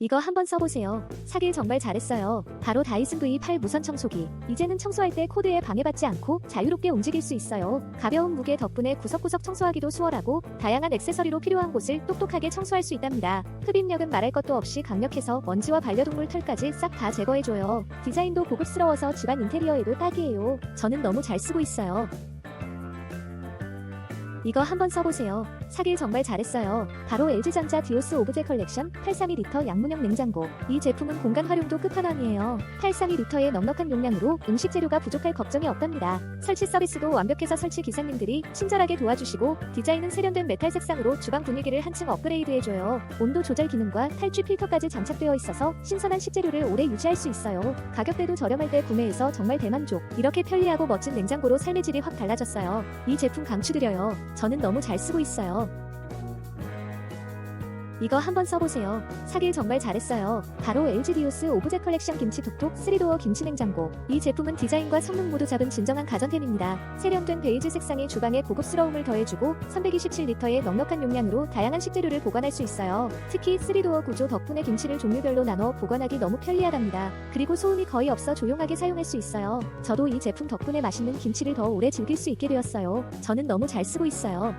이거 한번 써보세요. 사길 정말 잘했어요. 바로 다이슨 V8 무선 청소기. 이제는 청소할 때 코드에 방해받지 않고 자유롭게 움직일 수 있어요. 가벼운 무게 덕분에 구석구석 청소하기도 수월하고 다양한 액세서리로 필요한 곳을 똑똑하게 청소할 수 있답니다. 흡입력은 말할 것도 없이 강력해서 먼지와 반려동물 털까지 싹 다 제거해줘요. 디자인도 고급스러워서 집안 인테리어에도 딱이에요. 저는 너무 잘 쓰고 있어요. 이거 한번 써보세요. 사길 정말 잘했어요. 바로 LG전자 디오스 오브제 컬렉션 832리터 양문형 냉장고. 이 제품은 공간 활용도 끝판왕이에요. 832리터의 넉넉한 용량으로 음식 재료가 부족할 걱정이 없답니다. 설치 서비스도 완벽해서 설치 기사님들이 친절하게 도와주시고 디자인은 세련된 메탈 색상으로 주방 분위기를 한층 업그레이드해줘요. 온도 조절 기능과 탈취 필터까지 장착되어 있어서 신선한 식재료를 오래 유지할 수 있어요. 가격대도 저렴할 때 구매해서 정말 대만족. 이렇게 편리하고 멋진 냉장고로 삶의 질이 확 달라졌어요. 이 제품 강추드려요. 저는 너무 잘 쓰고 있어요. 이거 한번 써보세요. 사길 정말 잘했어요. 바로 LG 디오스 오브제 컬렉션 김치 톡톡 3도어 김치 냉장고. 이 제품은 디자인과 성능 모두 잡은 진정한 가전템입니다. 세련된 베이지 색상이 주방에 고급스러움을 더해주고 327리터의 넉넉한 용량으로 다양한 식재료를 보관할 수 있어요. 특히 3도어 구조 덕분에 김치를 종류별로 나눠 보관하기 너무 편리하답니다. 그리고 소음이 거의 없어 조용하게 사용할 수 있어요. 저도 이 제품 덕분에 맛있는 김치를 더 오래 즐길 수 있게 되었어요. 저는 너무 잘 쓰고 있어요.